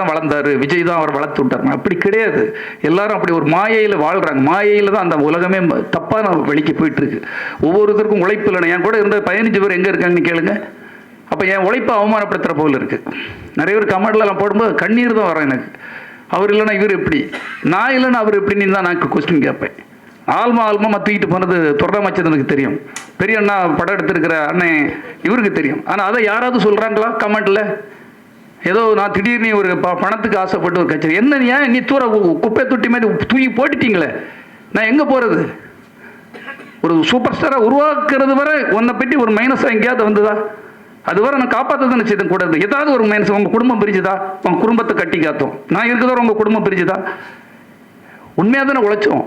தான் வளர்ந்தாரு விஜய் தான் அவர் வளர்த்து விட்டார். அப்படி கிடையாது. எல்லாரும் அப்படி ஒரு மாயையில் வாழ்கிறாங்க மாயையில் தான் அந்த உலகமே தப்பாக தப்பான வழிக்கு போயிட்டுருக்கு. ஒவ்வொருத்தருக்கும் உழைப்பு இல்லைனா என் கூட இருந்த பதினஞ்சு பேர் எங்கே இருக்காங்கன்னு கேளுங்க. அப்போ என் உழைப்பை அவமானப்படுத்துகிற போல இருக்கு. நிறைய பேர் கமெண்ட்லாம் போடும்போது கண்ணீர் தான் வரும் எனக்கு. அவர் இல்லைன்னா இவர் எப்படி? நான் இல்லைன்னா அவர் எப்படின்னு தான் நான் கொஸ்டின் கேட்பேன். ஆல்மா ஆல்மா தூக்கிட்டு போனது தொடரமைச்சதுக்கு தெரியும். பெரிய அண்ணா படம் எடுத்திருக்கிற அண்ணன் இவருக்கு தெரியும். ஆனால் அதை யாராவது சொல்கிறாங்களா கமெண்ட்டில் ஏதோ நான் திடீர்னு ஒரு ப பணத்துக்கு ஆசைப்பட்டு ஒரு கச்சேரி. என்ன ஏன் நீ தூர கு- குப்பை தொட்டி மாதிரி தூக்கி போட்டுட்டீங்களே? நான் எங்கே போகிறது ஒரு சூப்பர் ஸ்டாரை உருவாக்குறது வரை உன்னை பற்றி ஒரு மைனஸாக எங்கேயாவது வந்ததா? அது வரை நான் காப்பாற்ற தானே கூட இருந்து. ஏதாவது ஒரு மைனஸ் உங்கள் குடும்பம் பிரிஞ்சுதா? உங்கள் குடும்பத்தை கட்டி காத்தோம். நான் இருக்கிறதோட உங்கள் குடும்பம் பிரிஞ்சுதா? உண்மையாக தானே உழைச்சோம்.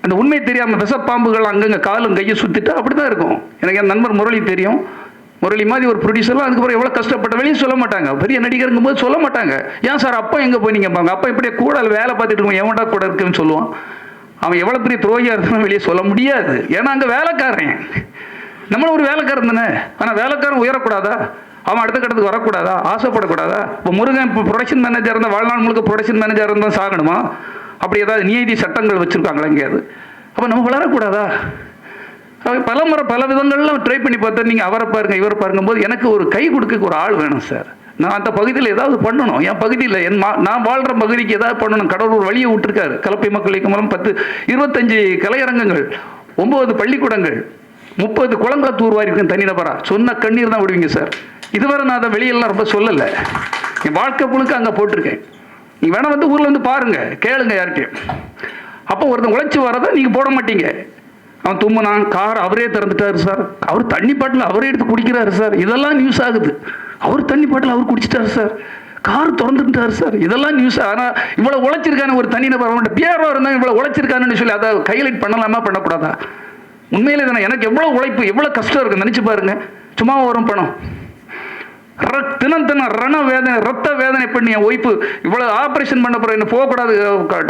அந்த உண்மை தெரியாமல் விஷப்பாம்புகள் அங்கங்கே காலும் கையை சுற்றிட்டு அப்படி தான் இருக்கும். எனக்கு என் நண்பர் முரளி தெரியும். முரளி மாதிரி ஒரு ப்ரொடியூசர்லாம் அதுக்கப்புறம் எவ்வளோ கஷ்டப்பட்ட வெளியும் சொல்ல மாட்டாங்க. பெரிய நடிகருங்கும் போது சொல்ல மாட்டாங்க. ஏன் சார் அப்பா எங்கே போய் பாங்க அப்பா இப்படியே கூட வேலை பார்த்துட்டு இருக்கோம் எவன்டா கூட இருக்குன்னு சொல்லுவான். அவன் எவ்வளோ பெரிய துரோகியாக இருந்தாலும் வெளியே சொல்ல முடியாது. ஏன்னா அங்கே வேலைக்காரன். நம்மளும் ஒரு வேலைக்காரன் தானே. ஆனால் வேலைக்காரன் உயரக்கூடாதா? அவன் அடுத்த கட்டத்துக்கு வரக்கூடாதா? ஆசைப்படக்கூடாதா? இப்போ முருகன் இப்போ ப்ரொடக்ஷன் மேனேஜர் இருந்தால் வாழ்நாள் முழுக்க ப்ரொடக்ஷன் மேனேஜர் இருந்தால் சாகணுமா? அப்படி ஏதாவது நீதி சட்டங்கள் வச்சுருக்காங்களா எங்கேயாவது அப்போ நம்ம வளரக்கூடாதா? பலமுறை பல முறை பல விதங்கள்லாம் ட்ரை பண்ணி பார்த்தா நீங்கள் அவரை பாருங்கள் இவரை பாருங்க போது எனக்கு ஒரு கை கொடுக்க ஒரு ஆள் வேணும் சார் நான் அந்த பகுதியில் ஏதாவது பண்ணணும். என் பகுதியில் என் மா நான் வாழ்கிற பகுதிக்கு ஏதாவது பண்ணணும். கடவுள் ஒரு வழியை விட்டுருக்காரு. கலப்பை மக்கள் இயக்கம் மூலம் பத்து இருபத்தஞ்சு கலையரங்கங்கள் ஒம்பது பள்ளிக்கூடங்கள் முப்பது குளங்களை தூர்வாரி இருக்கேன் தனிநபரா. சொன்ன கண்ணீர் தான் விடுவீங்க சார் இதுவரை நான் அதை வெளியெல்லாம் ரொம்ப சொல்லலை. என் வாழ்க்கை புழுக்க அங்கே போட்டிருக்கேன். நீ வேணால் வந்து ஊரில் வந்து பாருங்கள் கேளுங்க யார்கிட்டையும். அப்போ ஒருத்தன் உழைச்சி வரதை நீங்கள் போட மாட்டீங்க. அவன் தும்முனான் கார் அவரே திறந்துட்டாரு சார். அவர் தண்ணி பாட்டில் அவரே எடுத்து குடிக்கிறாரு சார். இதெல்லாம் நியூஸ் ஆகுது. அவர் தண்ணி பாட்டில் அவர் குடிச்சிட்டாரு சார். கார் திறந்துட்டாரு சார். இதெல்லாம் நியூஸ் ஆனால் இவ்வளோ உழைச்சிருக்கான ஒரு தனிநபர் அவன்கிட்ட பிஆர்ஓ இருந்தால் இவ்வளோ உழைச்சிருக்கானுன்னு சொல்லி அதை கையலைட் பண்ணலாமா பண்ணக்கூடாதா? உண்மையிலே தானே எனக்கு எவ்வளோ உழைப்பு எவ்வளோ கஷ்டம் இருக்குது நினச்சி பாருங்க. சும்மா வரும் பணம். தினம் தினம் ரண வேதனை ரத்த வேதனை பண்ணி என் ஒய்ப்பு இவ்வளோ ஆப்ரேஷன் பண்ண போகிற என்ன போகக்கூடாது.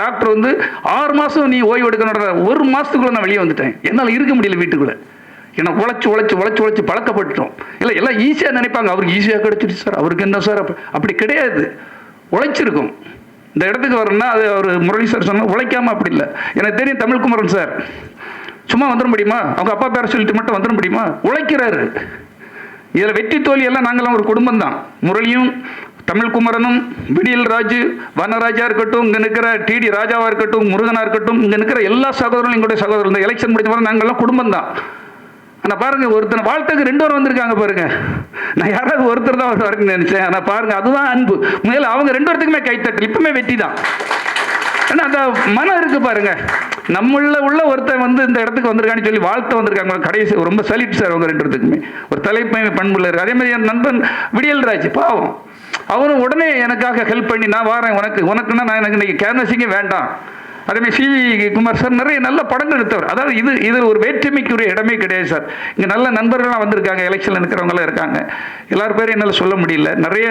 டாக்டர் வந்து ஆறு மாதம் நீ ஓய்வு எடுக்கணும் ஒரு மாதத்துக்குள்ளே நான் வெளியே வந்துட்டேன். என்னால் இருக்க முடியல வீட்டுக்குள்ளே. ஏன்னா உழைச்சி உழைச்சி உழைச்சி உழைச்சி பழக்கப்பட்டுட்டோம். இல்லை எல்லாம் ஈஸியாக நினைப்பாங்க. அவருக்கு ஈஸியாக கிடச்சிருச்சு சார் அவருக்கு என்ன சார் அப்படி கிடையாது. உழைச்சிருக்கும். இந்த இடத்துக்கு வரணும்னா அது அவர் முரளி சார் சொன்ன உழைக்காமல் அப்படி இல்லை. எனக்கு தெரியும் தமிழ்குமரன் சார் சும்மா வந்துட முடியுமா? அவங்க அப்பா பேரை சொல்லிட்டு மட்டும் வந்துட முடியுமா? உழைக்கிறாரு. இதில் வெற்றி தோல்வி எல்லாம் நாங்களாம் ஒரு குடும்பம் தான் முரளியும் தமிழ்குமரனும் விடியல் ராஜு வனராஜா இருக்கட்டும் இங்கே நிற்கிற டிடி ராஜாவாக இருக்கட்டும் முருகனாக இருக்கட்டும் இங்கே நிற்கிற எல்லா சகோதரர்களும் எங்களுடைய சகோதரர் இந்த எலெக்ஷன் முடிஞ்ச பிறகு நாங்கள்லாம் குடும்பம் தான் ஆனால் பாருங்கள் ஒருத்தனை வாழ்த்துக்கு ரெண்டு பேரும் வந்திருக்காங்க பாருங்கள் நான் யாராவது ஒருத்தர் தான் வருவாருன்னு நினச்சேன். ஆனால் பாருங்கள் அதுதான் அன்பு. முதல்ல அவங்க ரெண்டு பேர்த்துக்குமே கைத்தட்டல் இப்பவுமே வெற்றி தான் ஆனால் அந்த மனம் இருக்கு பாருங்க. நம்மள உள்ள ஒருத்தன் வந்து இந்த இடத்துக்கு வந்திருக்கான்னு சொல்லி வாழ்த்த வந்திருக்காங்க. கடைசி ரொம்ப சலிட் சார் அவங்க ரெண்டு இடத்துக்குமே ஒரு தலைமை பண்புள்ள இருக்கு அதே மாதிரி என் நண்பன் விடியல்ராஜ் பாவம். அவரும் உடனே எனக்காக ஹெல்ப் பண்ணி நான் வாரேன் உனக்கு உனக்குன்னா நான் எனக்கு இன்னைக்கு கேன்வசிங்கே வேண்டாம். அதேமாதிரி சிவி குமார் சார் நிறைய நல்ல படங்கள் எடுத்தவர். அதாவது இது இது ஒரு வேற்றுமைக்குரிய இடமே கிடையாது சார். இங்கே நல்ல நண்பர்கள்லாம் வந்திருக்காங்க எலெக்ஷனில் இருக்கிறவங்களாம் இருக்காங்க. எல்லார் பேரும் என்னால் சொல்ல முடியல. நிறைய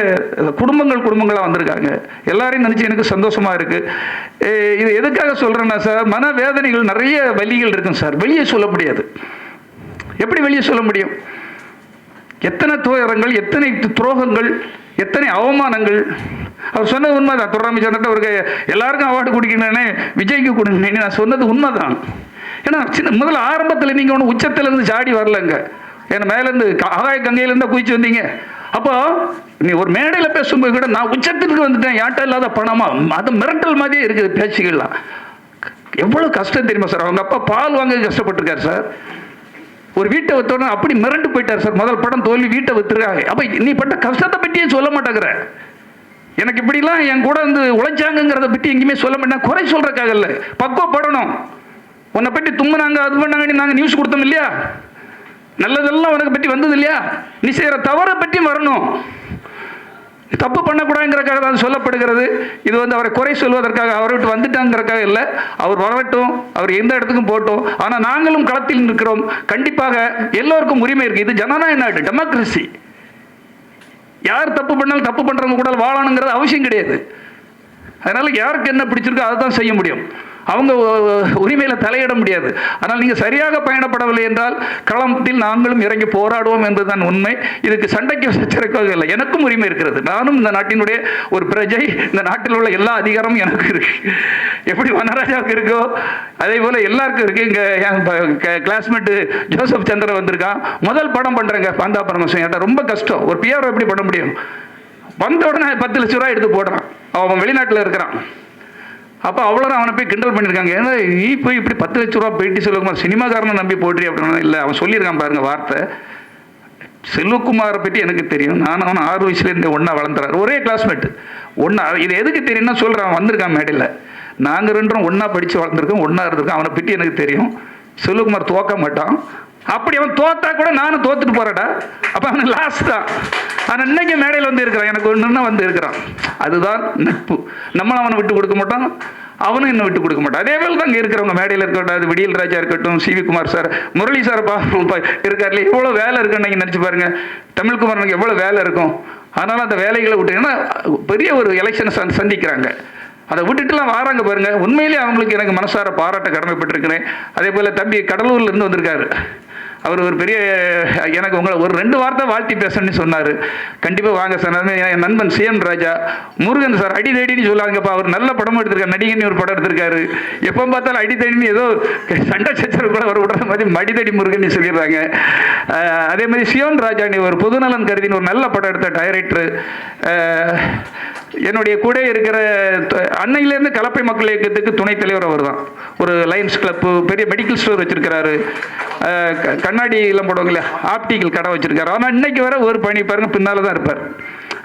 குடும்பங்கள் குடும்பங்களாக வந்திருக்காங்க. எல்லாரையும் நினச்சி எனக்கு சந்தோஷமாக இருக்குது இது எதுக்காக சொல்கிறேன்னா சார் மன வேதனைகள் நிறைய வலிகள் இருக்கும் சார். வெளியே சொல்ல முடியாது. எப்படி வெளியே சொல்ல முடியும்? எத்தனை துயரங்கள் எத்தனை துரோகங்கள் எத்தனை அவமானங்கள் அவர் சொன்னது உண்மைதான். துறைமைச்சர்கிட்ட அவருக்கு எல்லாருக்கும் அவார்டு கொடுக்கணுன்னே விஜய்க்கு கொடுங்கன்னு நான் சொன்னது உண்மைதான். ஏன்னா சின்ன முதல்ல ஆரம்பத்தில் நீங்கள் ஒன்று உச்சத்திலேருந்து சாடி வரலங்க. ஏன்னா மேலேருந்து ஆகாய கங்கையிலேருந்து குதிச்சு வந்தீங்க. அப்போ நீ ஒரு மேடையில் பேசும்போது கூட நான் உச்சத்திற்கு வந்துட்டேன். யார்ட்ட இல்லாத பணமா? அது மிரட்டல் மாதிரியே இருக்குது பேச்சுக்கள்லாம் எவ்வளோ கஷ்டம் தெரியுமா சார்? அவங்க அப்பா பால் வாங்க கஷ்டப்பட்டிருக்காரு சார். ஒரு வீட்டை வைத்தோடனே அப்படி மிரண்டு போயிட்டார் சார். முதல் படம் தோல்வி வீட்டை வைத்துருக்காங்க. அப்போ நீ பட்ட கஷ்டத்தை பற்றியே சொல்ல மாட்டேங்கிற. எனக்கு இப்படிலாம் என் கூட வந்து உழைச்சாங்கங்கிறத பற்றி எங்கேயுமே சொல்ல மாட்டேன். குறை சொல்கிறக்காக இல்லை. பக்குவப்படணும். உன்னை பற்றி தும்முனாங்க அது பண்ணாங்கன்னு நாங்கள் நியூஸ் கொடுத்தோம் இல்லையா? நல்லதெல்லாம் உனக்கு பற்றி வந்தது இல்லையா? நீ செய்கிற தவறை பற்றியும் வரணும். தப்பு பண்ணக்கூடாதுங்கிறக்காக தான் சொல்லப்படுகிறது. இது வந்து அவரை குறை சொல்வதற்காக அவரை விட்டு வந்துட்டாங்கிறக்காக இல்லை. அவர் வரட்டும் அவர் எந்த இடத்துக்கும் போட்டோம் ஆனால் நாங்களும் களத்தில் நிற்கிறோம். கண்டிப்பாக எல்லோருக்கும் உரிமை இருக்குது இது ஜனநாயக நாடு டெமோக்ரஸி யார் தப்பு பண்ணாலும் தப்பு பண்ணுறவங்க கூட வாழணுங்கிறது அவசியம் கிடையாது. அதனால் யாருக்கு என்ன பிடிச்சிருக்கோ அதை தான் செய்ய முடியும். அவங்க உரிமையில் தலையிட முடியாது. ஆனால் நீங்கள் சரியாக பயணப்படவில்லை என்றால் களத்தில் நாங்களும் இறங்கி போராடுவோம் என்பதுதான் உண்மை. இதுக்கு சண்டைக்கு சச்சரக்காக இல்லை. எனக்கும் உரிமை இருக்கிறது. நானும் இந்த நாட்டினுடைய ஒரு பிரஜை. இந்த நாட்டில் உள்ள எல்லா அதிகாரமும் எனக்கு இருக்கு. எப்படி வனராஜாவுக்கு இருக்கோ அதே போல் எல்லாருக்கும் இருக்கு. இங்கே என் கிளாஸ்மேட்டு ஜோசப் சந்திரன் வந்திருக்கான். முதல் படம் பண்ணுறேங்க பாந்தா பரமசம் என்கிட்ட ரொம்ப கஷ்டம். ஒரு பிஆர் எப்படி பண்ண முடியும்? வந்த உடனே பத்து லட்ச ரூபா எடுத்து போடுறான். அவன் வெளிநாட்டில் இருக்கிறான். அப்போ அவ்வளோ அவனை போய் கிண்டல் பண்ணியிருக்காங்க. ஏன்னா நீ போய் இப்படி பத்து லட்ச ரூபா போயிட்டு செல்வகுமார் சினிமாக்காரனை நம்பி போட்டி அப்படின்னா இல்லை அவன் சொல்லியிருக்கான் பாருங்க வார்த்தை. செல்வகுமாரை பற்றி எனக்கு தெரியும். நான் அவன் ஆறு வயசுலேருந்து ஒன்றா வளர்ந்துறாரு. ஒரே கிளாஸ்மேட் ஒன்றா இது எதுக்கு தெரியும்னா சொல்கிறான் அவன் வந்திருக்கான் மேடையில். நாங்கள் ரெண்டும் ஒன்றா படித்து வளர்ந்துருக்கோம் ஒன்றா இருந்திருக்கோம். அவனை பற்றி எனக்கு தெரியும். செல்வகுமார் தோக்க மாட்டான். அப்படி அவன் தோத்தா கூட நானும் தோத்துட்டு போறேடா அப்ப அவன் லாஸ்ட் தான். ஆனால் இன்னைக்கு மேடையில் வந்து இருக்கிறான். எனக்கு ஒன்றுன்னா வந்து இருக்கிறான். அதுதான் நட்பு. நம்மளும் அவனை விட்டு கொடுக்க மாட்டோம் அவனும் இன்னும் விட்டு கொடுக்க மாட்டான். அதே போல் தான் இங்கே இருக்கிறவங்க மேடையில் இருக்கட்டும் அது விடியல் ராஜா இருக்கட்டும் C V Kumar sir Murali sir பா இருக்கார்ல எவ்வளோ வேலை இருக்குன்னு நீங்கள் நினச்சி பாருங்க. தமிழ்குமாரனுக்கு எவ்வளோ வேலை இருக்கும். அதனால் அந்த வேலைகளை விட்டீங்கன்னா பெரிய ஒரு எலெக்ஷனை சந் சந்திக்கிறாங்க. அதை விட்டுட்டுலாம் வராங்க பாருங்க. உண்மையிலேயே அவங்களுக்கு எனக்கு மனசார பாராட்ட கடமைப்பட்டிருக்கிறேன். அதே போல் தம்பி கடலூர்லேருந்து வந்திருக்காரு. அவர் ஒரு பெரிய எனக்கு உங்களை ஒரு ரெண்டு வார்த்தை வாழ்த்தி பேசணும்னு சொன்னார். கண்டிப்பாக வாங்க சார். என் நண்பன் சிஎம் ராஜா. முருகன் சார் அடி தேடின்னு சொல்லாங்கப்பா அவர் நல்ல படம் எடுத்திருக்காரு. நடிகன் ஒரு படம் எடுத்திருக்காரு. எப்போ பார்த்தாலும் அடி தேடின்னு ஏதோ சண்டை சச்சரவு கூட அவர் விடுற மாதிரி மடிதடி முருகன் சொல்லிடுறாங்க. அதே மாதிரி சியோன் ராஜா நீ ஒரு பொதுநலன் கருதின்னு ஒரு நல்ல படம் எடுத்த டைரக்டர் என்னுடைய கூட இருக்கிற அன்னையிலேருந்து கலப்பை மக்கள் இயக்கத்துக்கு துணைத் தலைவர் அவர் தான் ஒரு லயன்ஸ் கிளப்பு பெரிய மெடிக்கல் ஸ்டோர் வச்சிருக்கிறாரு. க- கண்ணாடி எல்லாம் போடுவாங்கல்ல ஆப்டிக்கல் கடை வச்சிருக்காரு. ஆனால் இன்னைக்கு வர ஒரு பணி பாருங்க பின்னால் தான் இருப்பார்.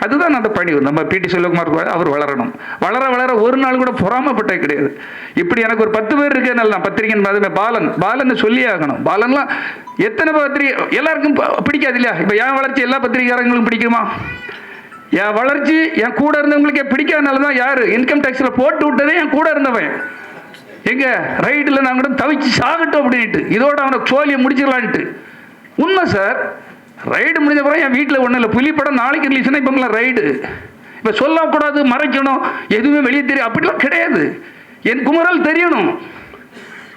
அதுதான் அந்த பணி. நம்ம பிடி செல்வகுமார் அவர் வளரணும். வளர வளர ஒரு நாள் கூட பொறாமப்பட்டே கிடையாது. இப்படி எனக்கு ஒரு பத்து பேர் இருக்கேன் நான் பத்திரிகை மாதிரி பாலன் பாலன் சொல்லியே ஆகணும். பாலன்லாம் எத்தனை பத்திரிகை எல்லாருக்கும் ப- பிடிக்காது இல்லையா? இப்போ என் வளர்ச்சி எல்லா பத்திரிகையாளர்களும் பிடிக்குமா? என் வளர்ச்சி என் கூட இருந்தவங்களுக்கு பிடிக்காதனால தான் யார் இன்கம் டேக்ஸில் போட்டு விட்டதே என் கூட இருந்தவன். எங்க? ரைடில் நான் கூட தவிச்சு சாகட்டும் அப்படின்ட்டு இதோட அவனை சோழியை முடிச்சிடலான்ட்டு. உண்மை சார் ரைடு முடிஞ்ச பிறகு என் வீட்டில் ஒன்றும் இல்லை. புலி படம் நாளைக்கு ரிலீஸ்னா இப்போ ரைடு இப்போ சொல்லக்கூடாது மறைக்கணும். எதுவுமே வெளியே தெரியும் அப்படிலாம் கிடையாது. என் குமரல் தெரியணும்.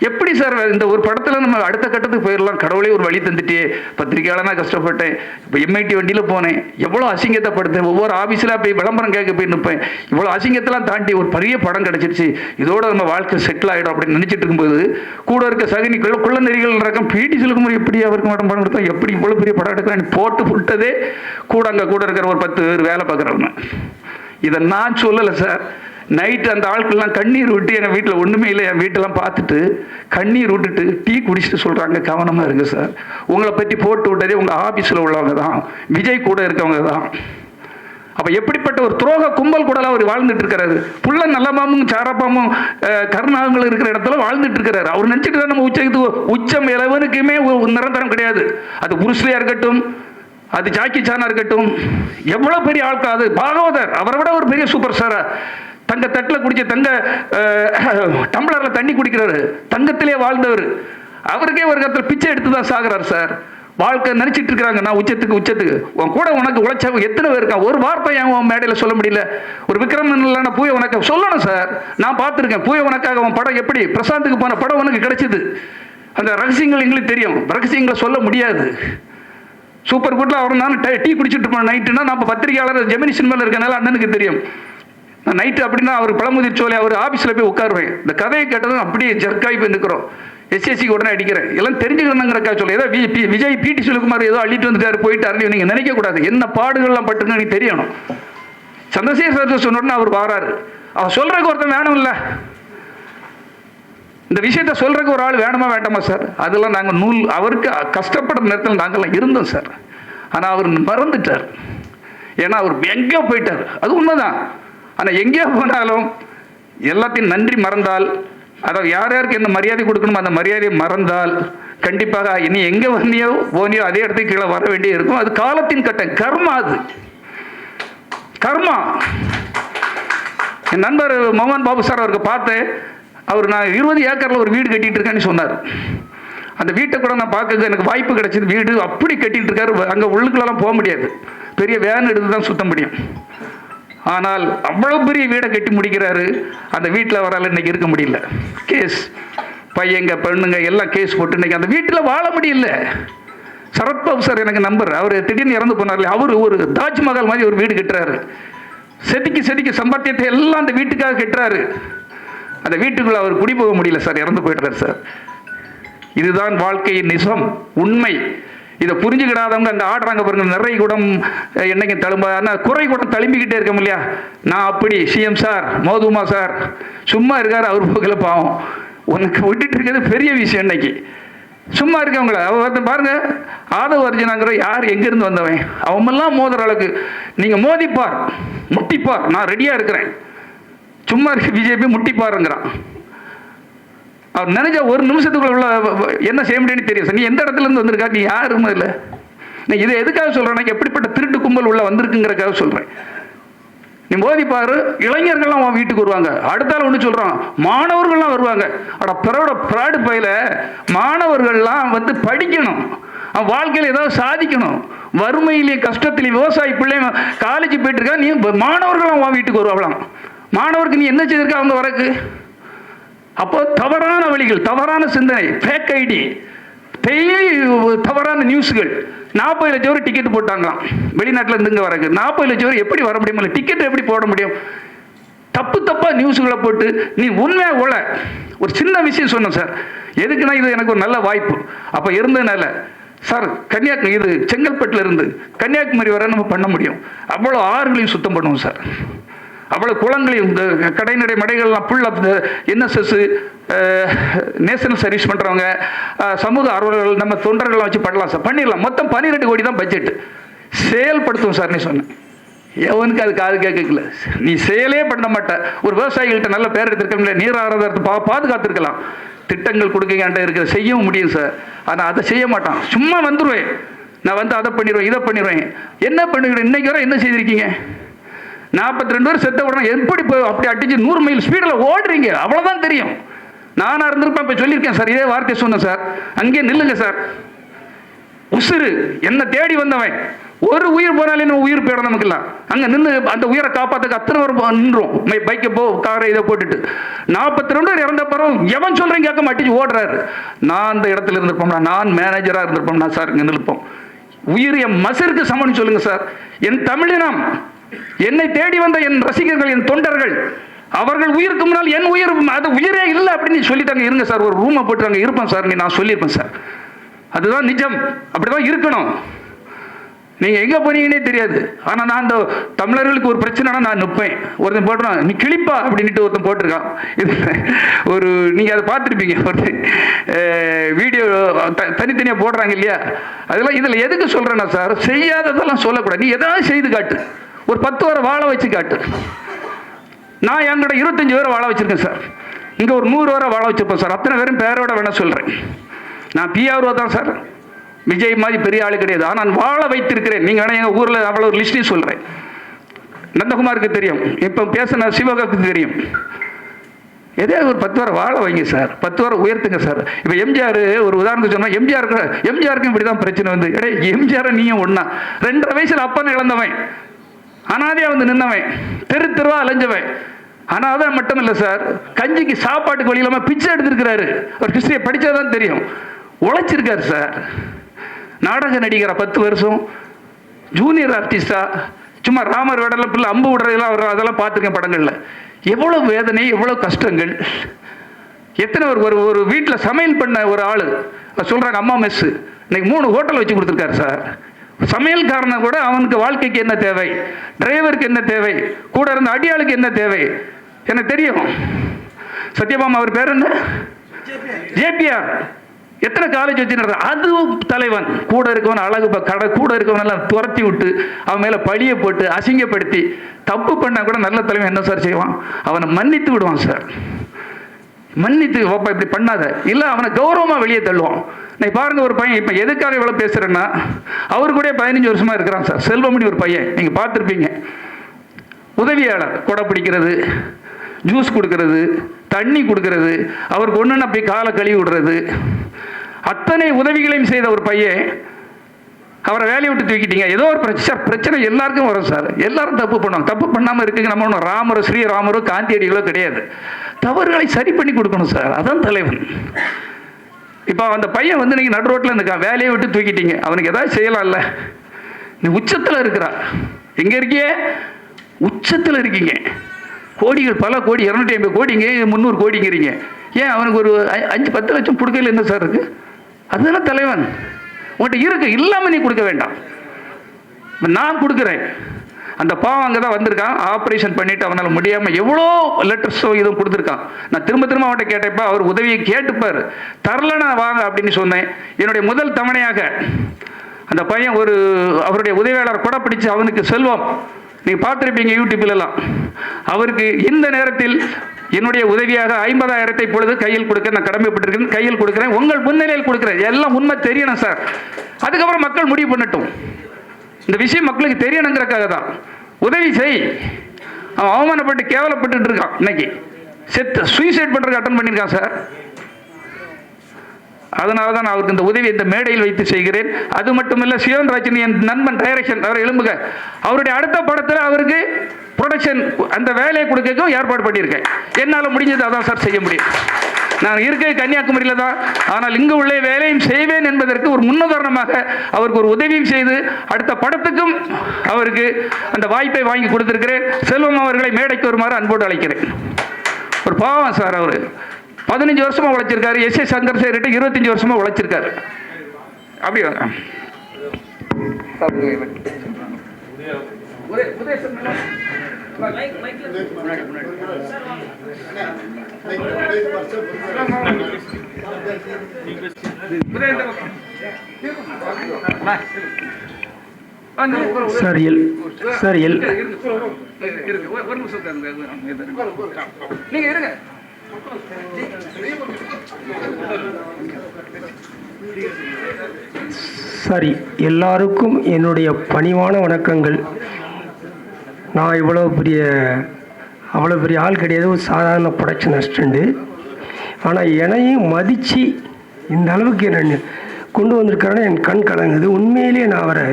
எப்படி சார் இந்த ஒரு படத்தில் நம்ம அடுத்த கட்டத்துக்கு போயிடலாம் கடவுளே ஒரு வழி தந்துட்டே பத்திரிக்கையாளனா கஷ்டப்பட்டேன். இப்போ எம்ஐடி வண்டியில் போனேன். எவ்வளோ அசிங்கத்தை படுத்தேன் ஒவ்வொரு ஆஃபீஸில் போய் விளம்பரம் கேட்க போய் நிற்பேன். இவ்வளோ அசிங்கத்தெல்லாம் தாண்டி ஒரு பெரிய படம் கிடச்சிருச்சு. இதோட நம்ம வாழ்க்கை செட்டில் ஆகிடும் அப்படின்னு நினச்சிட்டு இருக்கும்போது கூட இருக்க சகனி குள்ள நெறிகள் ரகம் பிடி செல்குமார் எப்படி அவருக்கு மட்டும் படம் கொடுத்தா எப்படி இவ்வளோ பெரிய படம் எடுக்கிறான்னு போட்டு புட்டதே கூட அங்கே கூட இருக்கிற ஒரு பத்து பேர் வேலை பார்க்குறவங்க இதை நான் சொல்லலை சார் நைட்டு அந்த ஆட்கள்லாம் கண்ணீர் விட்டு என் வீட்டில் ஒன்றுமே இல்லை. என் வீட்டெல்லாம் பார்த்துட்டு கண்ணீர் விட்டுட்டு டீ குடிச்சிட்டு சொல்கிறாங்க கவனமாக இருங்க சார் உங்களை பற்றி போட்டு விட்டதே உங்கள் ஆஃபீஸில் உள்ளவங்க தான். விஜய் கூட இருக்கவங்க தான். அப்போ எப்படிப்பட்ட ஒரு துரோக கும்பல் கூடலாம் அவர் வாழ்ந்துட்டு இருக்கிறாரு? புள்ள நல்லமாமும் சாரப்பாமும் அஹ், கருணாகங்களும் இருக்கிற இடத்துல வாழ்ந்துட்டு இருக்கிறாரு. அவர் நினச்சிட்டு தான் நம்ம உச்சத்துக்கு உச்சம் இளவனுக்குமே நிரந்தரம் கிடையாது. அது புருஷ்லியா இருக்கட்டும் அது ஜாக்கி சானா இருக்கட்டும். எவ்வளோ பெரிய ஆட்கள் அது பாகவதர். அவரை விட ஒரு பெரிய சூப்பர் ஸ்டாரா தங்க தட்டில் குடிச்ச தங்க டம்ளரில் தண்ணி குடிக்கிறாரு. தங்கத்திலே வாழ்ந்தவர். அவருக்கே ஒரு கத்தில் பிச்சை எடுத்து தான் சாகிறார் சார். வாழ்க்கை நினச்சிட்டு இருக்கிறாங்க. நான் உச்சத்துக்கு உச்சத்துக்கு. உன் கூட உனக்கு உழைச்சவங்க எத்தனை பேர் இருக்கான் ஒரு வார்த்தை ஏன் உன் மேடையில் சொல்ல முடியல? ஒரு விக்ரமன் இல்லைன்னா பூய உனக்கு சொல்லணும் சார். நான் பார்த்துருக்கேன். பூய உனக்காக உன் படம் எப்படி? பிரசாந்துக்கு போன படம் உனக்கு கிடைச்சிது. அந்த ரகசியங்கள் எங்களுக்கு தெரியும். ரகசியங்களை சொல்ல முடியாது. சூப்பர் ஃபுட்டில் அவர் நான் டீ குடிச்சிட்டு இருப்பேன் நைட்டுனா நம்ம பத்திரிகையாளர் ஜெமினி சினிமாவில் இருக்கனால அண்ணனுக்கு தெரியும். நான் நைட்டு அப்படின்னா அவர் பழமுதிர் சோலை அவர் ஆஃபீஸில் போய் உட்காருவேன். இந்த கதையை கேட்டதும் அப்படியே ஜர்க்காகி போய் நிற்கிறோம் எஸ்எஸ்சிக்கு உடனே அடிக்கிறேன். எல்லாம் தெரிஞ்சுக்கணுங்கிறக்கா சொல்லி ஏதோ வி பி விஜய் பிடி சிவகுமார் ஏதோ அள்ளிட்டு வந்துட்டார் போயிட்டாருன்னு நீங்கள் நினைக்கக்கூடாது என்ன பாடுகள்லாம் பட்டுன்னு எனக்கு தெரியணும். சந்திரசேகர் சார் சொன்ன உடனே அவர் வாராரு. அவர் சொல்கிறக்கு ஒருத்தன் வேணும் இல்லை இந்த விஷயத்த சொல்றதுக்கு ஒரு ஆள் வேணுமா வேண்டாமா சார்? அதெல்லாம் நாங்கள் நூல் அவருக்கு கஷ்டப்படுற நேரத்தில் நாங்கள்லாம் இருந்தோம் சார். ஆனால் அவர் மறந்துட்டார். ஏன்னா அவர் எங்கேயோ போயிட்டார். அது உண்மைதான். ஆனால் எங்கேயோ போனாலும் எல்லாத்தையும் நன்றி மறந்தால் அதை யார் யாருக்கு எந்த மரியாதை கொடுக்கணுமோ அந்த மரியாதையை மறந்தால் கண்டிப்பாக இனி எங்கே வந்தியோ போனியோ அதே இடத்துக்கு கீழே வர வேண்டிய இருக்கும். அது காலத்தின் கட்டம். கர்மா அது. கர்மா. என் நண்பர் மோகன் பாபு சார் அவருக்கு பார்த்தேன். அவர் நான் இருபது ஏக்கரில் ஒரு வீடு கட்டிட்டு இருக்கேன்னு சொன்னார். அந்த வீட்டை கூட நான் பார்க்க எனக்கு வாய்ப்பு கிடைச்சது. வீடு அப்படி கட்டிட்டு இருக்காரு அங்கே உள்ளுக்குள்ளலாம் போக முடியாது. பெரிய வேன் எடுத்து தான் சுத்த முடியும். ஆனால் அவ்வளோ பெரிய வீடை கட்டி முடிக்கிறாரு. அந்த வீட்டில் அவரால் இன்னைக்கு இருக்க முடியல. கேஸ் பையங்க பெண்ணுங்க எல்லாம் கேஸ் போட்டு இன்னைக்கு அந்த வீட்டில் வாழ முடியல. சரத்பாபு சார் எனக்கு நம்பர். அவர் திடீர்னு இறந்து போனார்ல. அவர் ஒரு தாஜ்மஹால் மாதிரி ஒரு வீடு கட்டுறாரு. செதுக்கி செதுக்கி சம்பாத்தியத்தை எல்லாம் அந்த வீட்டுக்காக கட்டுறாரு. அந்த வீட்டுக்குள்ள அவர் குடி போக முடியல சார். இறந்து போயிட்டார் சார். இதுதான் வாழ்க்கையின் நிசம் உண்மை. இதை புரிஞ்சுக்கிடாதவங்க அங்கே ஆடுறாங்க பாருங்க நிறைய குடம் என்னைக்கு தழும்ப ஆனால் குறை குடம் தழும்பிக்கிட்டே இருக்கோம் இல்லையா? நான் அப்படி சிஎம் சார் மோதுமா சார் சும்மா இருக்கார் அவர் போக்கில் பாவம். உனக்கு விட்டுட்டு இருக்கிறது பெரிய விஷயம் இன்னைக்கு. சும்மா இருக்கவங்கள அவன் பாருங்க ஆதவ அர்ஜுனாங்கிற யார் எங்கேருந்து வந்தவன்? அவமெல்லாம் மோதுற அளவுக்கு. நீங்கள் மோதிப்பார் முட்டிப்பார். நான் ரெடியாக இருக்கிறேன். சும்மா இருக்க பிஜேபி முட்டிப்பாருங்கிறான். அவர் நினைச்சா ஒரு நிமிஷத்துக்குள்ள உள்ள வ- என்ன செய்ய முடியும்னு தெரியும். சார் நீ எந்த இடத்துல இருந்து வந்திருக்கா? நீ யாரும் இல்லை நான் இதை எதுக்காக சொல்றேன்னா எப்படிப்பட்ட திருட்டு கும்பல் உள்ள வந்திருக்குங்கிறக்காக சொல்றேன். நீ மோதி பாரு இளைஞர்கள்லாம் உன் வீட்டுக்கு வருவாங்க. அடுத்தால ஒன்று சொல்றான் மாணவர்கள்லாம் வருவாங்க. அட பிறோட பிராடு பையில மாணவர்கள்லாம் வந்து படிக்கணும். அவன் வாழ்க்கையில் ஏதாவது சாதிக்கணும். வறுமையிலேயே கஷ்டத்திலேயே விவசாயி பிள்ளைங்க காலேஜ் போயிட்டு இருக்கா நீ மாணவர்களும் உன் வீட்டுக்கு வருவாங்களாம். மாணவருக்கு நீ என்ன செய்திருக்க அவங்க வரக்கு அப்போ தவறான வழிகள் தவறான சிந்தனை ஃபேக் ஐடி தவறான நியூஸ்கள் நாற்பது லட்சம் பேர் டிக்கெட் போட்டாங்களாம். வெளிநாட்டில் இருந்துங்க வரக்கு நாற்பது லட்சம் பேர் எப்படி வர முடியும் டிக்கெட் எப்படி போட முடியும்? தப்பு தப்பாக நியூஸுகளை போட்டு நீ உண்மையாக உள்ள ஒரு சின்ன விஷயம் சொன்னேன் சார். எதுக்குன்னா இது எனக்கு ஒரு நல்ல வாய்ப்பு. அப்போ இருந்ததுனால சார் கன்னியாகுமரி இது செங்கல்பட்டில் இருந்து கன்னியாகுமரி வரை நம்ம பண்ண முடியும். அவ்வளோ ஆறுகளையும் சுத்தம் பண்ணுவோம் சார். அவ்வளோ குளங்களையும் இந்த கடைநடை மடைகள்லாம் ஃபுல்லாக என்எஸ்எஸ் நேஷனல் சர்வீஸ் பண்ணுறவங்க சமூக ஆர்வலர்கள் நம்ம தொண்டர்கள்லாம் வச்சு பண்ணலாம் சார். பண்ணிடலாம். மொத்தம் பன்னிரெண்டு கோடி தான் பட்ஜெட் செயல்படுத்தும் சார் நீ சொன்னேன் எவனுக்கு அது காது கேட்கல நீ செயலே பண்ண மாட்டேன் ஒரு விவசாயிகள்கிட்ட நல்ல பேர் எடுத்திருக்கல நீராதாரத்தை பா பாதுகாத்திருக்கலாம். திட்டங்கள் கொடுக்க இருக்கிற செய்யவும் முடியும் சார். ஆனால் அதை செய்ய மாட்டான். சும்மா வந்துடுவேன் நான் வந்து அதை பண்ணிடுவேன் இதை பண்ணிடுவேன். என்ன பண்ணுகிறேன் இன்னைக்கு வர என்ன செய்திருக்கீங்க? நாற்பத்தி ரெண்டு பேர் செத்த உடனே எப்படி போய் அப்படி அடிச்சு நூறு மைல் ஸ்பீடில் ஓடுறீங்க? அவ்வளோதான் தெரியும். நானாக இருந்திருப்பேன் இப்போ சொல்லியிருக்கேன் சார் இதே வார்த்தை சொன்னேன் சார். அங்கேயே நில்லுங்க சார். உசுறு என்ன தேடி வந்தவன். ஒரு உயிர் போனாலே நம்ம உயிர் போயிடும் நமக்குலாம் அங்கே நின்று அந்த உயிரை காப்பாற்றுக்கு அத்தனை பேர் நின்றோம். பைக்கை போ காரை இதை போட்டுட்டு. நாற்பத்தி ரெண்டு பேர் இறந்த பிறகு எவன் சொல்கிறேன் கேட்க மாட்டிச்சு ஓடுறாரு. நான் அந்த இடத்துல இருந்திருப்போம்னா நான் மேனேஜராக இருந்திருப்போம்னா சார் இங்கே நிற்போம் உயிர் என் மசருக்கு சமன் சொல்லுங்க சார். என் தமிழினம் என்னை தேடி வந்த என் ரசிகர்கள் என் தொண்டர்கள் அவர்கள் உயிருக்கு முன்னால் என் உயிர் அது உயிரே இல்லை அப்படின்னு சொல்லிட்டாங்க. இருங்க சார் ஒரு ரூமை போட்டுறாங்க. இருப்பேன் சார் நீ நான் சொல்லியிருப்பேன் சார். அதுதான் நிஜம். அப்படிதான் இருக்கணும். நீங்கள் எங்க போனீங்கன்னே தெரியாது. ஆனா நான் அந்த தமிழர்களுக்கு ஒரு பிரச்சனைனா நான் நிற்பேன் ஒருத்தன் போட்டுறான் நீ கிளிப்பா அப்படின்ட்டு ஒருத்தன் போட்டிருக்கான். இது ஒரு நீங்க அதை பார்த்துருப்பீங்க. ஒருத்தன் வீடியோ தனித்தனியா போடுறாங்க இல்லையா? அதெல்லாம் இதில் எதுக்கு சொல்றேன்னா சார் செய்யாததெல்லாம் சொல்லக்கூடாது. நீ எதாவது செய்து காட்டு. ஒரு பத்து வரை வாழ வச்சு காட்டு. நான் என்கிட்ட இருபத்தஞ்சு பேரை வாழ வச்சுருக்கேன் சார். இங்கே ஒரு நூறு வரை வாழ வச்சுருப்போம் சார். அத்தனை பேரும் பேரோட வேணா சொல்கிறேன் நான் பிஆர்ஓ தான் சார். விஜய் மாதிரி பெரிய ஆள் கிடையாது. ஆனால் நான் வாழ வைத்திருக்கிறேன். நீங்கள் வேணால் எங்கள் ஊரில் அவ்வளோ ஒரு லிஸ்ட்டையும் சொல்கிறேன் நந்தகுமாருக்கு தெரியும். இப்போ பேசின சிவகாக்கு தெரியும். எதே ஒரு பத்து வாரம் வாழ வைங்க சார். பத்து வாரம் உயர்த்துங்க சார். இப்போ எம்ஜிஆர் ஒரு உதாரணத்துக்கு சொன்னால் எம்ஜிஆருக்கு எம்ஜிஆருக்கும் இப்படி தான் பிரச்சனை வந்து. எடே எம்ஜிஆர் நீயும் ஒன்றா ரெண்டரை வயசில் அப்பனை இழந்தவன் அனாதையாக வந்து நின்னவன். தெரு தெருவாக அலைஞ்சவன். ஆனால் அதான் மட்டும் இல்லை சார். கஞ்சிக்கு சாப்பாட்டுக்கு வழி இல்லாமல் பிச்சை எடுத்திருக்கிறாரு. ஒரு ஹிஸ்டரியை படித்தா தான் தெரியும். உழைச்சிருக்காரு சார். நாடக நடிகரா பத்து வருஷம். ஜூனியர் ஆர்டிஸ்டா சும்மா ராமர் வேடல பிள்ளை அம்பு விடுறதெல்லாம் அவர் அதெல்லாம் பார்த்துருக்கேன் படங்களில். எவ்வளோ வேதனை எவ்வளோ கஷ்டங்கள். எத்தனை ஒரு ஒரு ஒரு வீட்டில் சமையல் பண்ண ஒரு ஆள். சொல்கிறாங்க அம்மா மெஸ்ஸு இன்னைக்கு மூணு ஹோட்டல் வச்சு கொடுத்துருக்காரு சார். சமையல்காரனை கூட அவனுக்கு வாழ்க்கைக்கு என்ன தேவை? டிரைவருக்கு என்ன தேவை? கூட இருந்த அடியாளுக்கு என்ன தேவை? எனக்கு தெரியும். சத்யபாமா அவர் பேர் என்ன? ஜேபிஆர். எத்தனை காலேஜ் வச்சு அது தலைவன். கூட இருக்கவன் அழகு ப- கடை கூட இருக்கவன் எல்லாம் துரத்தி விட்டு அவன் மேலே பழிய போட்டு அசிங்கப்படுத்தி தப்பு பண்ணால் கூட நல்ல தலைவன் என்ன சார் செய்வான்? அவனை மன்னித்து விடுவான் சார் மன்னித்து அப்பா இப்படி பண்ணாத. இல்லை அவனை கௌரவமாக வெளியே தள்ளுவான். நீ பாருங்க ஒரு பையன் இப்போ எதுக்காக இவ்வளோ பேசுகிறேன்னா அவர் கூட பதினஞ்சு வருஷமா இருக்கிறான் சார். செல்வமணி ஒரு பையன் நீங்கள் பார்த்துருப்பீங்க. உதவியாளர் கொடை பிடிக்கிறது ஜூஸ் கொடுக்கறது தண்ணி கொடுக்கறது அவருக்கு ஒன்றுன்னா போய் காலை கழுவி விடுறது. அத்தனை உதவிகளையும் செய்த ஒரு பையன் அவரை வேலையை விட்டு தூக்கிட்டீங்க. ஏதோ ஒரு பிரச்சனை சார் பிரச்சனை எல்லாருக்கும் வரும் சார். எல்லாரும் தப்பு பண்ணுவாங்க. தப்பு பண்ணாமல் இருக்குங்க நம்ம ஒன்றும் ராமரோ ஸ்ரீராமரோ காந்தியடிகளோ கிடையாது. தவறுகளை சரி பண்ணி கொடுக்கணும் சார். அதான் தலைவன். இப்போ அந்த பையன் வந்து நீங்கள் நடு ரோட்டில் இருக்கான் வேலையை விட்டு தூக்கிட்டீங்க. அவனுக்கு ஏதாவது செய்யலாம்ல. நீ உச்சத்தில் இருக்கிறா. எங்கே இருக்கியே? உச்சத்தில் இருக்கீங்க. கோடிகள் பல கோடி இரநூத்தி ஐம்பது கோடிங்க முந்நூறு கோடிங்கிறீங்க. ஏன் அவனுக்கு ஒரு அஞ்சு பத்து லட்சம் கொடுக்கல என்ன சார் இருக்கு? அதுதானே தலைவன். உன்கிட்ட இருக்கு இல்லாமல் நீ கொடுக்க வேண்டாம். நான் கொடுக்குறேன். அந்த பாவம் அங்கே தான் வந்திருக்கான். ஆப்ரேஷன் பண்ணிவிட்டு அவனால் முடியாமல் எவ்வளோ லெட்டர்ஸோ இதுவும் கொடுத்துருக்கான். நான் திரும்ப திரும்ப அவன்கிட்ட கேட்டப்ப அவர் உதவியை கேட்டுப்பார். தரலனா வாங்க அப்படின்னு சொன்னேன். என்னுடைய முதல் தவணையாக அந்த பையன் ஒரு அவருடைய உதவியாளர் கூட பிடிச்சு அவனுக்கு செல்வம். நீங்கள் பார்த்துருப்பீங்க யூடியூப்லலாம் அவருக்கு இந்த நேரத்தில் என்னுடைய உதவியாக ஐம்பதாயிரத்தை பொழுது கையில் கொடுக்க நான் கடமைப்பட்டிருக்கேன். கையில் கொடுக்குறேன். உங்கள் முன்னிலையில் கொடுக்குறேன். எல்லாம் உண்மை தெரியணும் சார். அதுக்கப்புறம் மக்கள் முடிவு பண்ணட்டும். இந்த விஷயம் மக்களுக்கு தெரியணுங்கிறக்காக தான். உதவி செய். அவன் அவமானப்பட்டு கேவலப்பட்டு இருக்கான் இன்னைக்கு. செத்து சூசைட் பண்ணுறதுக்கு அட்டன் பண்ணியிருக்கான் சார் அதனால தான் நான் அவருக்கு இந்த உதவி இந்த மேடையில் வைத்து செய்கிறேன். அது மட்டுமல்ல சிவன் ரஜினி என் நண்பன் டைரக்ஷன் அவர் எலும்புக அவருடைய அடுத்த படத்தில் அவருக்கு ப்ரொடக்ஷன் அந்த வேலையை கொடுக்கவும் ஏற்பாடு பண்ணியிருக்கேன். என்னால் முடிஞ்சது அதான் சார் செய்ய முடியும். நான் இருக்க கன்னியாகுமரியில் தான். ஆனால் இங்கு உள்ள வேலையும் செய்வேன் என்பதற்கு ஒரு முன்னுதாரணமாக அவருக்கு ஒரு உதவியும் செய்து அடுத்த படத்துக்கும் அவருக்கு அந்த வாய்ப்பை வாங்கி கொடுத்திருக்கிறேன். செல்வம் அவர்களை மேடைக்கு வருமாறு அன்போடு அழைக்கிறேன். ஒரு பாவம் சார் அவர். பதினஞ்சு வருஷமா உழைச்சிருக்காரு எஸ் எஸ் சந்திரசேகர்கிட்ட இருபத்தஞ்சு வருஷமா உழைச்சிருக்காரு அப்படி வாங்க. உதய- உதயசன் மேடம். முன்னாடி, முன்னாடி. உதய இந்த பக்கம். வா. வா, நீ உட்காரு, உட்காரு. சார் எல் சார் எல் இருங்க, இருங்க. இருங்க, ஒரு- ஒரு நிமிஷம் உட்காருங்க. நீங்க இருங்க சரி எல்லாருக்கும் என்னுடைய பணிவான வணக்கங்கள். நான் இவ்வளோ பெரிய அவ்வளோ பெரிய ஆள் கிடையாது ஒரு சாதாரண ப்ரொடக்ஷன் அசிஸ்டண்ட்டு ஆனால் என்னையும் மதித்து இந்த அளவுக்கு என்ன கொண்டு வந்திருக்காருன்னு என் கண் கலங்குது. உண்மையிலேயே நான் அவரை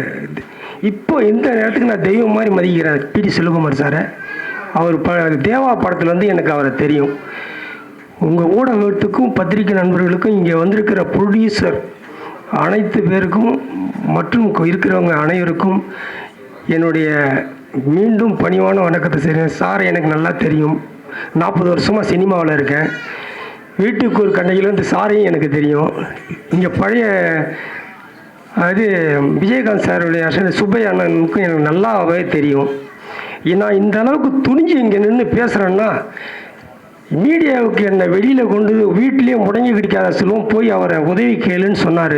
இப்போ இந்த நேரத்துக்கு நான் தெய்வம் மாதிரி மதிக்கிறேன். பிடி செல்வகுமார் சாரை. அவர் ப தேவா படத்தில் வந்து எனக்கு அவரை தெரியும். உங்கள் ஊடகத்துக்கும் பத்திரிகை நண்பர்களுக்கும் இங்கே வந்திருக்கிற ப்ரொடியூசர் அனைத்து பேருக்கும் மற்றும் இருக்கிறவங்க அனைவருக்கும் என்னுடைய மீண்டும் பணிவான வணக்கத்தை செய்கிறேன். சார் எனக்கு நல்லா தெரியும். நாற்பது வருஷமாக சினிமாவில் இருக்கேன். வீட்டுக்கு ஒரு கண்டையில் வந்து சாரையும் எனக்கு தெரியும். இங்கே பழைய அது விஜயகாந்த் சாருடைய அரசு சுப்பையா அண்ணனுக்கும் எனக்கு நல்லாவே தெரியும். நான் இந்த அளவுக்கு துணிஞ்சு இங்கே நின்று பேசுகிறேன்னா மீடியாவுக்கு என்னை வெளியில் கொண்டு வீட்டிலேயே முடங்கி கிடைக்காத செல்வம் போய் அவரை உதவி கேளுன்னு சொன்னார்.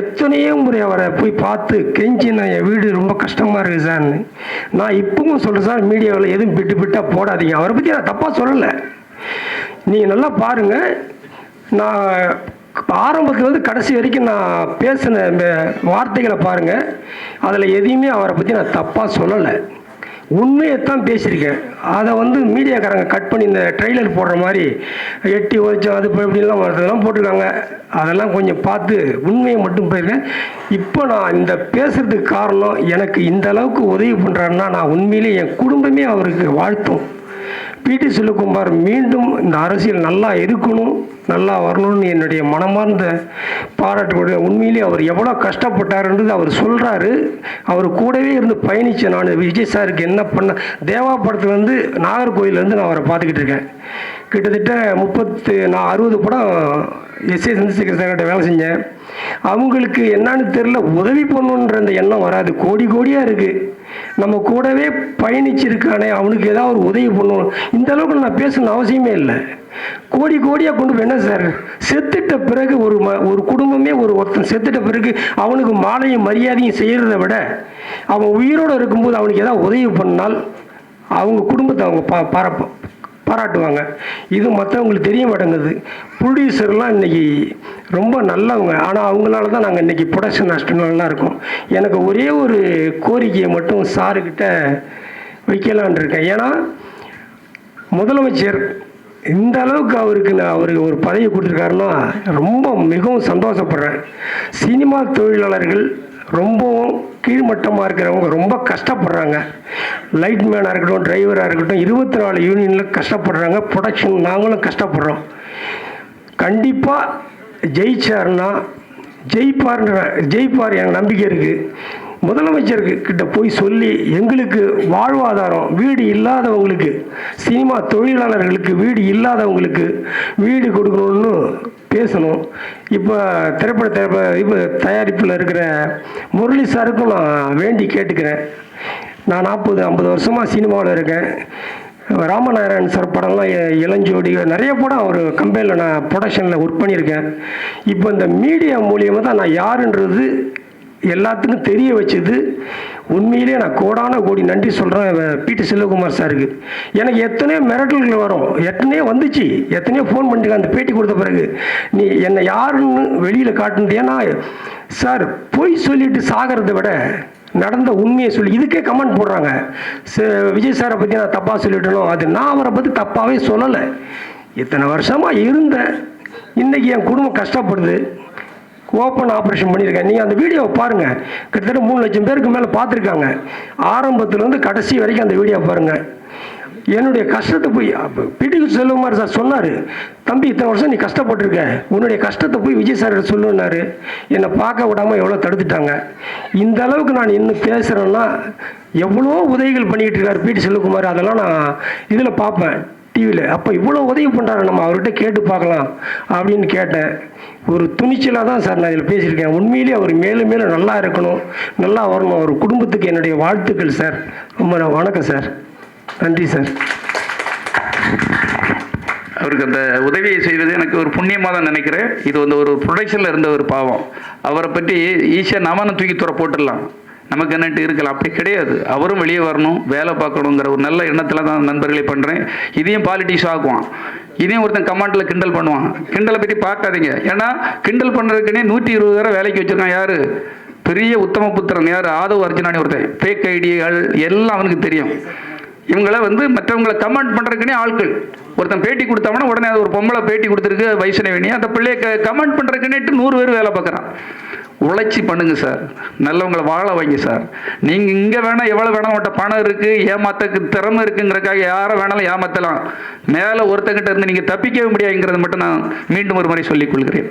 எத்தனையோ முறை அவரை போய் பார்த்து கெஞ்சி நான் என் வீடு ரொம்ப கஷ்டமாக இருக்குது சார்னு நான் இப்பவும் சொல்கிறேன் சார் மீடியாவில் எதுவும் பிட்டு பிட்டாக போடாதீங்க. அவரை பற்றி நான் தப்பாக சொல்லலை. நீங்கள் நல்லா பாருங்கள் நான் ஆரம்பத்துலேருந்து கடைசி வரைக்கும் நான் பேசின இந்த வார்த்தைகளை பாருங்கள் அதில் எதையுமே அவரை பற்றி நான் தப்பாக சொல்லலை. உண்மையைத்தான் பேசியிருக்கேன். அதை வந்து மீடியாக்காரங்க கட் பண்ணி இந்த ட்ரெய்லர் போடுற மாதிரி எட்டி ஒழிச்சோம் அது இப்போ இப்படிலாம் அதெல்லாம் போட்டிருக்காங்க. அதெல்லாம் கொஞ்சம் பார்த்து உண்மையை மட்டும் போயிருக்கேன். இப்போ நான் இந்த பேசுறதுக்கு காரணம் எனக்கு இந்த அளவுக்கு உதவி பண்ணுறாருன்னா நான் உண்மையிலேயே என் குடும்பமே அவருக்கு வாழ்த்தும். பிடி செல்வகுமார் மீண்டும் இந்த அரசியல் நல்லா இருக்கணும் நல்லா வரணும்னு என்னுடைய மனமார்ந்த பாராட்டுக்கூடிய உண்மையிலேயே அவர் எவ்வளோ கஷ்டப்பட்டாருன்றது அவர் சொல்கிறாரு அவர் கூடவே இருந்து பயணித்தேன் நான் விஜய் சாருக்கு என்ன பண்ண தேவா படத்துலேருந்து நாகர்கோவிலேருந்து நான் அவரை பார்த்துக்கிட்டு இருக்கேன். கிட்டத்தட்ட முப்பத்து நான் அறுபது படம் எஸ்ஏ சந்திரசேகர் சார்கிட்ட வேலை செஞ்சேன். அவங்களுக்கு என்னன்னு தெரில உதவி பண்ணணுன்ற அந்த எண்ணம் வராது. கோடி கோடியாக இருக்குது நம்ம கூடவே பயணிச்சிருக்கானே அவனுக்கு ஏதாவது ஒரு உதவி பண்ணணும். இந்த அளவுக்கு நான் பேசணும்னு அவசியமே இல்லை. கோடி கோடியாக கொண்டு போய் என்ன சார்? செத்துட்ட பிறகு ஒரு ம ஒரு குடும்பமே ஒரு ஒருத்தன் செத்துட்ட பிறகு அவனுக்கு மாலையும் மரியாதையும் செய்கிறத விட அவன் உயிரோடு இருக்கும்போது அவனுக்கு ஏதாவது உதவி பண்ணால் அவங்க குடும்பத்தை அவங்க பா பாராப்ப பாராட்டுவாங்க. இது மற்றவங்களுக்கு தெரிய மாட்டேங்குது. ப்ரொடியூசர்லாம் இன்றைக்கி ரொம்ப நல்லவங்க. ஆனால் அவங்களால தான் நாங்கள் இன்றைக்கி ப்ரொடக்ஷன் நல்லா இருக்கோம். எனக்கு ஒரே ஒரு கோரிக்கையை மட்டும் சாருக்கிட்ட வைக்கலான் இருக்கேன். ஏன்னா முதலமைச்சர் இந்த அளவுக்கு அவருக்கு நான் அவருக்கு ஒரு பதவி கொடுத்துருக்காருன்னா ரொம்ப மிகவும் சந்தோஷப்படுறேன். சினிமா தொழிலாளர்கள் ரொம்பவும் கீழ்மட்டமாக இருக்கிறவங்க ரொம்ப கஷ்டப்படுறாங்க. லைட் மேனாக இருக்கட்டும் டிரைவராக இருக்கட்டும் இருபத்தி நாலு யூனியனில் கஷ்டப்படுறாங்க. ப்ரொடக்ஷன் நாங்களும் கஷ்டப்படுறோம். கண்டிப்பாக ஜெயிச்சாருன்னா ஜெயிப்பார்ன்ற ஜெயிப்பார் எனக்கு நம்பிக்கை இருக்குது முதலமைச்சருக்கு கிட்ட போய் சொல்லி எங்களுக்கு வாழ்வாதாரம் வீடு இல்லாதவங்களுக்கு சினிமா தொழிலாளர்களுக்கு வீடு இல்லாதவங்களுக்கு வீடு கொடுக்கணும்னு பேசணும். இப்போ திரைப்பட திரைப்பட இப்போ தயாரிப்பில் இருக்கிற முரளி சாருக்கும் நான் வேண்டி கேட்டுக்கிறேன். நான் நாற்பது ஐம்பது வருஷமாக சினிமாவில் இருக்கேன். ராமநாராயண் சார் படம்லாம் இளஞ்சோடி நிறைய படம் ஒரு கம்பெனியில் நான் ப்ரொடக்ஷனில் ஒர்க் பண்ணியிருக்கேன். இப்போ இந்த மீடியா மூலியமாக தான் நான் யாருன்றது எல்லாத்துக்கும் தெரிய வச்சது. உண்மையிலேயே நான் கோடான கோடி நன்றி சொல்கிறேன் பிடி செல்வகுமார் சாருக்கு. எனக்கு எத்தனையோ மிரட்டல்கள் வரும். எத்தனையோ வந்துச்சு. எத்தனையோ ஃபோன் பண்ணிட்டு அந்த பேட்டி கொடுத்த பிறகு. நீ என்னை யாருன்னு வெளியில் காட்டுனது ஏன்னா சார் பொய் சொல்லிட்டு சாகிறத விட நடந்த உண்மையை சொல்லி இதுக்கே கமெண்ட் போடுறாங்க. ச- விஜய் சாரை பற்றி நான் தப்பாக சொல்லிட்டனும் அது நான் அவரை பற்றி தப்பாகவே சொல்லலை. இத்தனை வருஷமாக இருந்தேன். இன்றைக்கி என் குடும்பம் கஷ்டப்படுது. ஓப்பன் ஆப்ரேஷன் பண்ணியிருக்கேன். நீங்கள் அந்த வீடியோவை பாருங்கள் கிட்டத்தட்ட மூணு லட்சம் பேருக்கு மேலே பார்த்துருக்காங்க. ஆரம்பத்துலேருந்து கடைசி வரைக்கும் அந்த வீடியோ பாருங்கள் என்னுடைய கஷ்டத்தை போய் பிடி செல்வகுமார் சார் சொன்னார். தம்பி இத்தனை வருஷம் நீ கஷ்டப்பட்டிருக்க. உன்னுடைய கஷ்டத்தை போய் விஜய் சார் சொல்லுன்னாரு. என்னை பார்க்க விடாமல் எவ்வளோ தடுத்துட்டாங்க. இந்த அளவுக்கு நான் இன்னும் பேசுகிறேன்னா எவ்வளோ உதவிகள் பண்ணிக்கிட்டு இருக்கார் பிடி செல்வகுமார். அதெல்லாம் நான் இதில் பார்ப்பேன். டிவியில் அப்போ இவ்வளோ உதவி பண்ணுறாரு நம்ம அவர்கிட்ட கேட்டு பார்க்கலாம். அப்படின்னு கேட்டேன். ஒரு துணிச்சலாக தான் சார் நான் இதில் பேசியிருக்கேன். உண்மையிலேயே அவர் மேலும் மேலும் நல்லா இருக்கணும். நல்லா வரணும். அவர் குடும்பத்துக்கு என்னுடைய வாழ்த்துக்கள் சார். ரொம்ப வணக்கம் சார். நன்றி சார். அவருக்கு அந்த உதவியை செய்வது எனக்கு ஒரு புண்ணியமாக தான் நினைக்கிறேன். இது வந்து ஒரு ப்ரொடக்ஷனில் இருந்த ஒரு பாவம். அவரை பற்றி ஈஸியாக நாம தூக்கி துற போட்டுடலாம். நமக்கு என்னட்டு இருக்கலாம். அப்படி கிடையாது. அவரும் வெளியே வரணும் வேலை பார்க்கணுங்கிற ஒரு நல்ல எண்ணத்தில் தான் நண்பர்களை பண்ணுறேன் இதையும் பாலிட்டிக்ஸ் ஆக்குவான். இதையும் ஒருத்தன் கமாண்டில் கிண்டல் பண்ணுவான். கிண்டலை பற்றி பார்க்காதீங்க. ஏன்னா கிண்டல் பண்ணுறதுக்குன்னே நூற்றி இருபது தடவை வேலைக்கு வச்சுருக்கான் யார்? பெரிய உத்தம புத்திரன் யார்? ஆதவ அர்ஜுனானி ஒருத்தன். ஃபேக் ஐடிகள் எல்லாம் அவனுக்கு தெரியும். இவங்களை வந்து மற்றவங்களை கமெண்ட் பண்ணுறதுக்குனே ஆட்கள். ஒருத்தன் பேட்டி கொடுத்தவனா உடனே அது ஒரு பொம்பளை பேட்டி கொடுத்துருக்கு வைஷ்ணவினி அந்த பிள்ளைய க கமெண்ட் பண்ணுறதுக்குன்னேட்டு நூறு பேர் வேலை பார்க்குறான். உழைச்சி பண்ணுங்க சார். நல்லவங்களை வாழ வைங்க சார். நீங்கள் இங்கே வேணால் எவ்வளோ வேணால் உங்கள்கிட்ட பணம் இருக்குது ஏமாத்தக்கு திறமை இருக்குங்கிறக்காக யாரை வேணாலும் ஏமாற்றலாம் மேலே ஒருத்தங்கிட்ட இருந்து நீங்கள் தப்பிக்கவே முடியாதுங்கிறத மட்டும் நான் மீண்டும் ஒரு முறை சொல்லிக் கொள்கிறேன்.